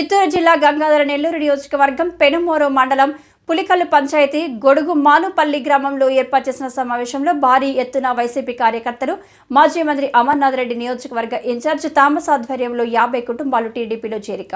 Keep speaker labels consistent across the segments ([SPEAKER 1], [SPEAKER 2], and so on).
[SPEAKER 1] చిత్తూరు జిల్లా గంగాధర నెల్లూరు నియోజకవర్గం పెనుమూరు మండలం పులికల్లు పంచాయతీ గొడుగు మానుపల్లి గ్రామంలో ఏర్పాటు చేసిన సమావేశంలో భారీ ఎత్తున వైసీపీ కార్యకర్తలు మాజీ మంత్రి అమర్నాథ్ రెడ్డి నియోజకవర్గ ఇన్ఛార్జ్ థామస్ ఆధ్వర్యంలో యాభై కుటుంబాలు టీడీపీలో చేరిక.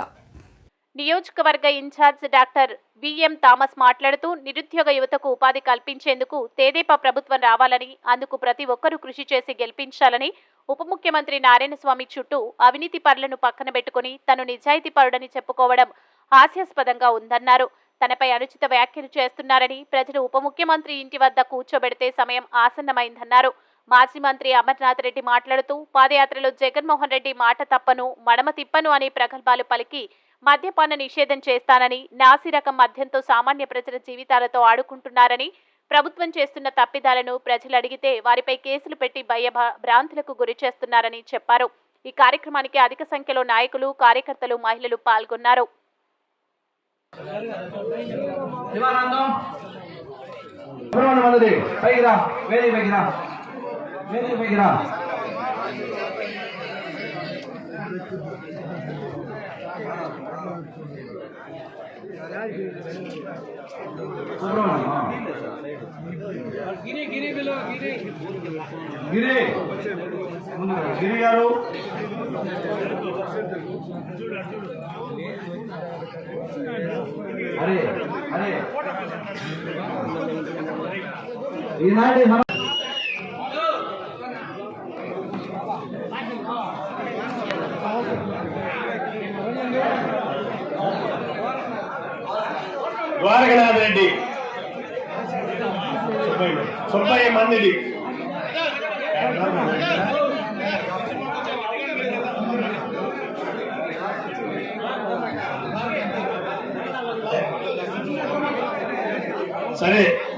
[SPEAKER 2] నియోజకవర్గ ఇన్ఛార్జ్ డాక్టర్ విఎం థామస్ మాట్లాడుతూ నిరుద్యోగ యువతకు ఉపాధి కల్పించేందుకు తేదేపా ప్రభుత్వం రావాలని అందుకు ప్రతి ఒక్కరూ కృషి చేసి గెలిపించాలని ఉప ముఖ్యమంత్రి నారాయణస్వామి చుట్టూ అవినీతి పరులను పక్కన పెట్టుకుని తను నిజాయితీ పరుడని చెప్పుకోవడం హాస్యాస్పదంగా ఉందన్నారు. తనపై అనుచిత వ్యాఖ్యలు చేస్తున్నారని ప్రజలు ఉప ముఖ్యమంత్రి ఇంటి వద్ద కూర్చోబెడితే సమయం ఆసన్నమైందన్నారు. మాజీ మంత్రి అమర్నాథ్ రెడ్డి మాట్లాడుతూ పాదయాత్రలో జగన్మోహన్ రెడ్డి మాట తప్పను మడమ తిప్పను అని ప్రగల్భాలు పలికి మద్యపాన నిషేధం చేస్తానని నాసిరకం మద్యంతో సామాన్య ప్రజల జీవితాలతో ఆడుకుంటున్నారని ప్రభుత్వం చేస్తున్న తప్పిదాలను ప్రజలు అడిగితే వారిపై కేసులు పెట్టి భయ భ్రాంతులకు గురి చేస్తున్నారని చెప్పారు. ఈ కార్యక్రమానికి అధిక సంఖ్యలో నాయకులు కార్యకర్తలు మహిళలు పాల్గొన్నారు.
[SPEAKER 3] పైకి రా. పైకి రా. వేది పైకి రా సుబ్రహ్మణ్యం గిరి. గిరి గారు. అరే అరే. ఈనాటి
[SPEAKER 4] ద్వారకనాథ్ రెడ్డి సుబ్బయ్య- సుబ్బయ్య మందిడి సరే అయినా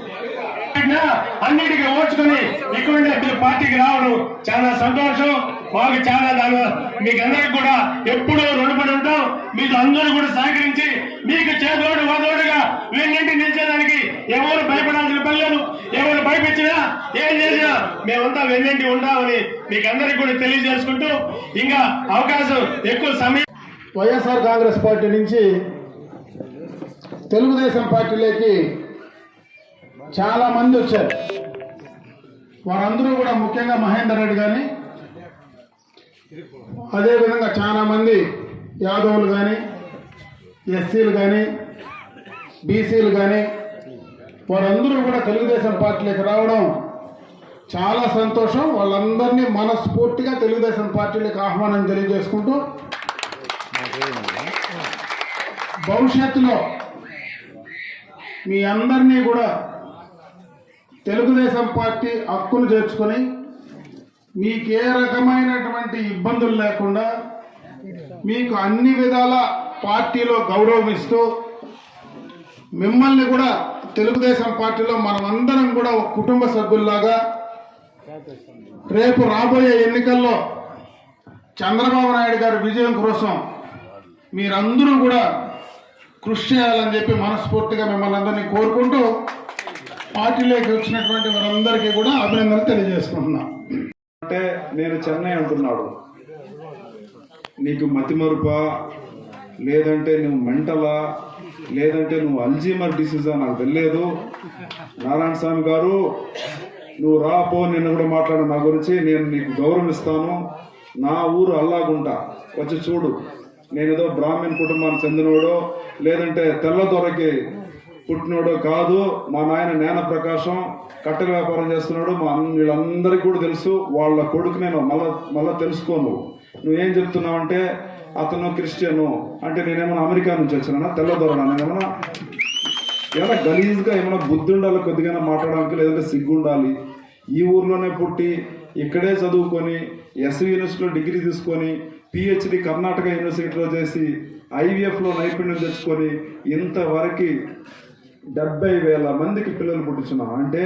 [SPEAKER 4] అన్నిటికీ ఓడ్చుకుని ఇక్కడ మీరు పార్టీకి రావడం చాలా సంతోషం. మాకు చాలా దాని మీకు అందరికి కూడా ఎప్పుడూ రుణపడి ఉంటాం. మీకు అందరూ కూడా సహకరించి మీకు చేదోడు వాదోడుగా వీళ్ళింటి నిలిచేదానికి ఎవరు భయపడాల్సిన పని లేదు. ఎవరు భయపించినా ఏం చేసినా మేమంతా వెన్నంటి ఉంటామని మీకు అందరికి కూడా తెలియజేసుకుంటూ ఇంకా అవకాశం ఎక్కువ సమయం
[SPEAKER 5] వైఎస్ఆర్ కాంగ్రెస్ పార్టీ నుంచి తెలుగుదేశం పార్టీలోకి చాలా మంది వచ్చారు. వారందరూ కూడా ముఖ్యంగా మహేందర్ రెడ్డి కానీ అదేవిధంగా చాలా మంది యాదవులు కానీ ఎస్సీలు కానీ బీసీలు కానీ వారందరూ కూడా తెలుగుదేశం పార్టీలోకి రావడం చాలా సంతోషం. వాళ్ళందరినీ మనస్ఫూర్తిగా తెలుగుదేశం పార్టీలకు ఆహ్వానం తెలియజేసుకుంటూ భవిష్యత్తులో మీ అందరినీ కూడా తెలుగుదేశం పార్టీ హక్కును చేర్చుకొని మీకు ఏ రకమైనటువంటి ఇబ్బందులు లేకుండా మీకు అన్ని విధాల పార్టీలో గౌరవం ఇస్తూ మిమ్మల్ని కూడా తెలుగుదేశం పార్టీలో మనమందరం కూడా ఒక కుటుంబ సభ్యుల్లాగా రేపు రాబోయే ఎన్నికల్లో చంద్రబాబు నాయుడు గారి విజయం కోసం మీరందరూ కూడా కృషి చేయాలని చెప్పి మనస్ఫూర్తిగా మిమ్మల్ని అందరినీ కోరుకుంటూ పార్టీలోకి వచ్చినటువంటి వారందరికీ కూడా అభినందనలు తెలియజేసుకుంటున్నా.
[SPEAKER 6] అంటే నేను చెన్నై అంటున్నాడు. నీకు మతిమరుప లేదంటే నువ్వు మెంటలా? లేదంటే నువ్వు అల్జీమర్ డిసీజా? నాకు తెలియదు. నారాయణ స్వామి గారు నువ్వు రాపో నిన్ను కూడా మాట్లాడు. నా గురించి నేను నీకు గౌరవం ఇస్తాను నా ఊరు అల్లాగుంట. వచ్చి చూడు. నేను ఏదో బ్రాహ్మణ్ కుటుంబానికి చెందినవాడో లేదంటే తెల్లదొరకి పుట్టినోడో కాదు మా నాయన జ్ఞాన ప్రకాశం కట్టెల వ్యాపారం చేస్తున్నాడు మా వీళ్ళందరికీ కూడా తెలుసు వాళ్ళ కొడుకు నేను మళ్ళా మళ్ళీ తెలుసుకోను. నువ్వేం చెప్తున్నావు అంటే అతను క్రిస్టియను అంటే నేనేమన్నా అమెరికా నుంచి వచ్చినా తెల్లదొరనా? నేనేమన్నా ఏమైనా గలీజ్గా ఏమైనా బుద్ధి ఉండాలి కొద్దిగా మాట్లాడడానికి లేదంటే సిగ్గు ఉండాలి ఈ ఊర్లోనే పుట్టి ఇక్కడే చదువుకొని ఎస్వి యూనివర్సిటీలో డిగ్రీ తీసుకొని పిహెచ్డి కర్ణాటక యూనివర్సిటీలో చేసి ఐవీఎఫ్లో నైపుణ్యం తెచ్చుకొని ఇంతవరకు డెబ్బై వేల మందికి పిల్లలు పుట్టించున్నాం. అంటే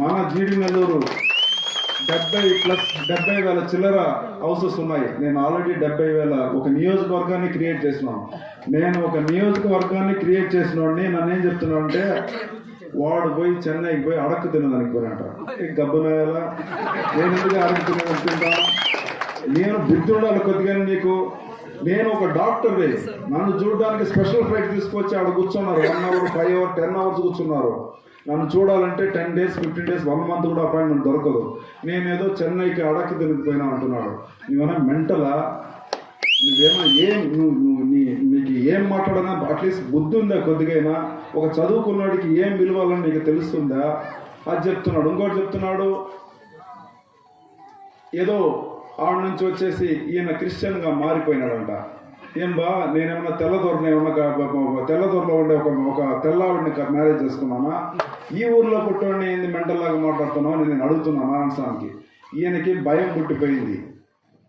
[SPEAKER 6] మన జీడి నెల్లూరు డెబ్బై ప్లస్ డెబ్బై వేల చిల్లర హౌసెస్ ఉన్నాయి. నేను ఆల్రెడీ డెబ్బై వేల ఒక నియోజకవర్గాన్ని క్రియేట్ చేసినాను నేను ఒక నియోజకవర్గాన్ని క్రియేట్ చేసిన వాడిని. నన్ను ఏం చెప్తున్నా అంటే వాడు పోయి చెన్నైకి పోయి అడక్కు తినదానికి పోయినట. గబ్బునాయాల నేను ఎందుకు అడక్కు తినదనుకుంటా నేను బుద్ధి ఉండాలి కొద్దిగా నీకు నేను ఒక డాక్టర్ నన్ను చూడడానికి స్పెషల్ ఫ్లైట్ తీసుకొచ్చి ఆడ కూర్చున్నారు. One hour five hour ten hours కూర్చున్నారు. నన్ను చూడాలంటే ten days fifteen days one month కూడా అపాయింట్మెంట్ దొరకదు. నేనేదో చెన్నైకి అడక్కి తిరిగిపోయినా అంటున్నాడు. నువ్వేనా మెంటలా నువ్వేమో ఏం నువ్వు నువ్వు నీ నీకు ఏం మాట్లాడనా? అట్లీస్ట్ బుద్ధి ఉందా కొద్దిగైనా ఒక చదువుకున్నాడికి ఏం విలువాలని నీకు తెలుస్తుందా? అది చెప్తున్నాడు. ఇంకోటి చెప్తున్నాడు. ఏదో ఆడ నుంచి వచ్చేసి ఈయన క్రిస్టియన్గా మారిపోయినాడంట. ఏం బా నేనేమన్నా తెల్లదొరని ఏమన్నా తెల్లదొరలో ఉండే ఒక ఒక తెల్లవాడిని మ్యారేజ్ చేసుకున్నానా? ఈ ఊర్లో పుట్టోడిని ఏంది మెంటల్ లాగా మాట్లాడుతున్నావు నేను అడుగుతున్నాను మానసానికి ఈయనకి భయం పుట్టిపోయింది.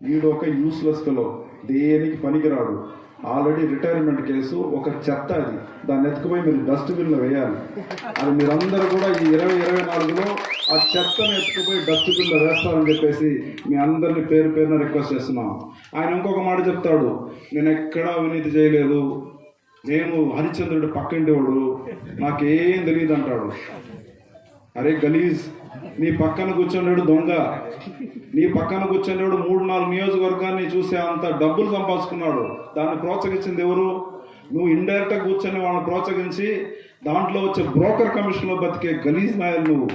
[SPEAKER 6] వీడు ఒక యూస్లెస్ ఫెలో దేనికి పనికిరాడు? ఆల్రెడీ రిటైర్మెంట్ కేసు ఒక చెత్త అది. దాన్ని ఎత్తుకుపోయి మీరు డస్ట్బిన్లో వేయాలి. అది మీరందరూ కూడా ఈ ఇరవై ఇరవై నాలుగులో ఆ చెత్తను ఎత్తుకుపోయి డస్ట్బిన్లో వేస్తారని చెప్పేసి మీ అందరిని పేరు పేరున రిక్వెస్ట్ చేస్తున్నాం. ఆయన ఇంకొక మాట చెప్తాడు. నేను ఎక్కడా అవినీతి చేయలేదు. నేను హరిశ్చంద్రుడి పక్కింటేవాడు నాకేం తెలియదు అంటాడు అరే గలీజ్. నీ పక్కన కూర్చున్నాడు దొంగ. నీ పక్కన కూర్చున్నాడు మూడు నాలుగు నియోజకవర్గాన్ని చూసే అంత డబ్బులు సంపాదించుకున్నాడు. దాన్ని ప్రోత్సహించింది ఎవరు? నువ్వు ఇండైరెక్ట్గా కూర్చొని వాళ్ళని ప్రోత్సహించి దాంట్లో వచ్చే బ్రోకర్ కమిషన్లో బతికే గలీజ్ నాయలు నువ్వు.